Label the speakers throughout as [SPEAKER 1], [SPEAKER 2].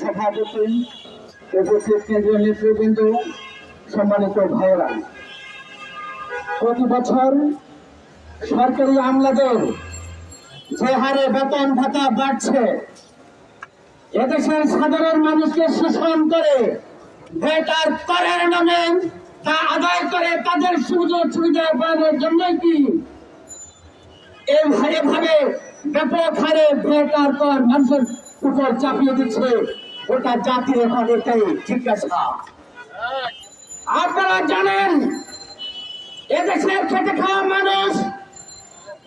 [SPEAKER 1] সভাপতি উপস্থিত কেন্দ্রীয় নেতৃবৃন্দ, সম্মানিত ভাইয়েরা। প্রতি বছর সরকারি আমলাদের যে হারে বেতন ভাতা বাড়ছে, এদেশের সাধারণ মানুষকে শোষণ করে বেটার করের নামে তা আদায় করে তাদের সুযোগ সুবিধা পাওয়ার জন্যই কি এই ব্যাপক হারে বেকার কর মানুষের উপর চাপিয়ে দিচ্ছে গোটা জাতি এখন এটাই জিজ্ঞাসা আপনারা জানেন, এদেশের খেটে খাওয়া মানুষ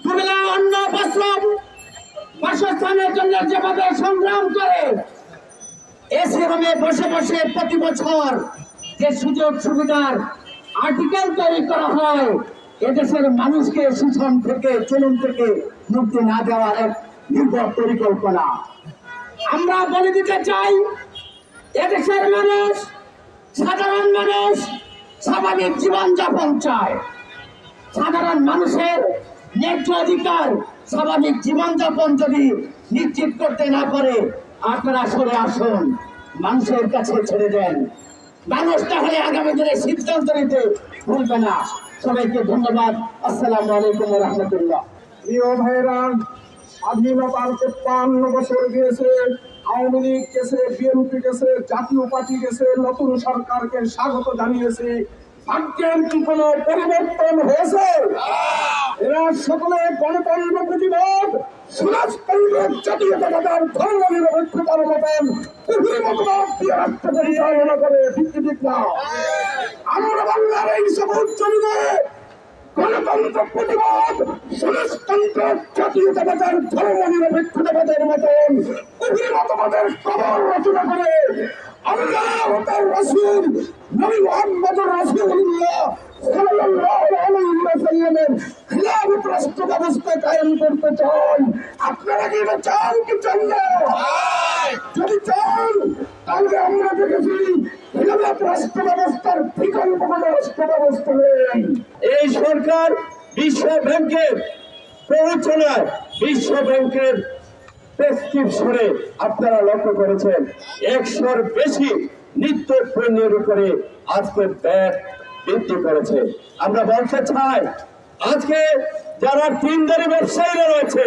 [SPEAKER 1] দুবেলা অন্ন বস্ত্র বাসস্থানের জন্য যেভাবে সংগ্রাম করে এসি রুমে বসে বসে প্রতি বছর যে সুযোগ সুবিধার আর্টিকেল তৈরি করা হয়, এদেশের মানুষকে শোষণ থেকে চলন থেকে মুক্তি না দেওয়ার এক নির্ভর পরিকল্পনা। আমরা বলে দিতে চাই, এদেশের মানুষ, সাধারণ মানুষ স্বাভাবিক জীবনযাপন চায়। সাধারণ মানুষের ন্যায্য অধিকার স্বাভাবিক জীবনযাপন যদি নিশ্চিত করতে না পারে, আপনারা সরে আসুন, মানুষের কাছে ছেড়ে দেন। মানুষ তাহলে আগামী দিনে সিদ্ধান্ত নিতে ভুলবে না। সবাইকে ধন্যবাদ। আসসালামু আলাইকুম রহমতুল্লাহ।
[SPEAKER 2] প্রিয় ভাইরা স্বাধীনতার তেপ্পান্ন বছর গিয়েছে, আওয়ামী লীগ গেছে, বিএনপি গেছে, জাতীয় পার্টি গেছে, নতুন সরকারকে স্বাগত জানিয়েছে। পরিবর্তন হয়েছে। এরা সকলে গণতন্ত্র প্রতিবাদ, সমাজতন্ত্র জাতীয়তাবাদ ধর্ম নিরপেক্ষতার মতন মতবাদ দিয়ে পরিচালনা করে ঠিক না আমরা বাংলার এই সবুজ জমিনে গণতন্ত্র প্রতিবাদ সমাজতন্ত্র জাতীয়তাবাদের ধর্ম নিরপেক্ষতাবাদের মতন উগ্র মতবাদের কবর রচনা করে আল্লাহ রাসূল নবী মুহাম্মদ খিলাফত রাষ্ট্র ব্যবস্থা কায়েম করতে চান। আপনারা কি এটা চান কি চান না? যদি চান, তাহলে আমরা দেখেছি খিলাফত রাষ্ট্র ব্যবস্থার বিকল্প কোনো রাষ্ট্র ব্যবস্থা নেই।
[SPEAKER 1] এই সরকার বিশ্ব ব্যাংকের প্ররোচনায় বিশ্ব ব্যাংকের প্রেসক্রিপশনে আপনারা লক্ষ্য করেছেন, একশোর বেশি নিত্য পণ্যের উপরে আজকে ব্যাট বৃদ্ধি করেছে। আমরা বলতে চাই, আজকে যারা তিন তিনদারি ব্যবসায়ীরা রয়েছে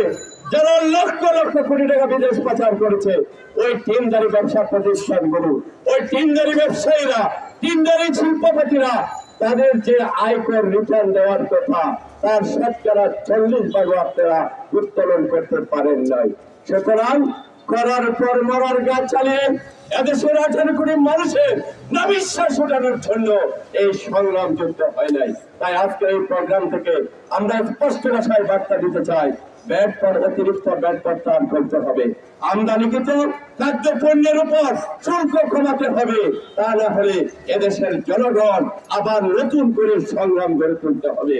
[SPEAKER 1] যারা লক্ষ লক্ষ কোটি টাকা বিদেশ পাচার করেছে, ওই তিনদারি ব্যবসা প্রতিষ্ঠানগুলো ওই তিনদারি ব্যবসায়ীরা, তিনদারি শিল্পপতিরা, তাদের যে আয়কর রিটার্ন দেওয়ার কথা, তার শতকরা চল্লিশ ভাগ আপনারা উত্তোলন করতে পারেন নাই। সুতরাং করার পর মরার গাছ চালিয়ে এদেশের আঠারো কোটি মানুষের নাবিশ্বাস ওঠানোর জন্য এই সংগ্রাম যুক্ত হয় নাই। তাই আজকে এই প্রোগ্রাম থেকে আমরা স্পষ্ট ভাষায় বার্তা দিতে চাই ব্যাট পর অতিরিক্ত ব্যাট প্রত্যাহার করতে হবে। আমদানিকৃত খাদ্য পণ্যের উপর শুল্ক কমাতে হবে। তা না হলে এদেশের জনগণ আবার নতুন করে সংগ্রাম গড়ে তুলতে হবে।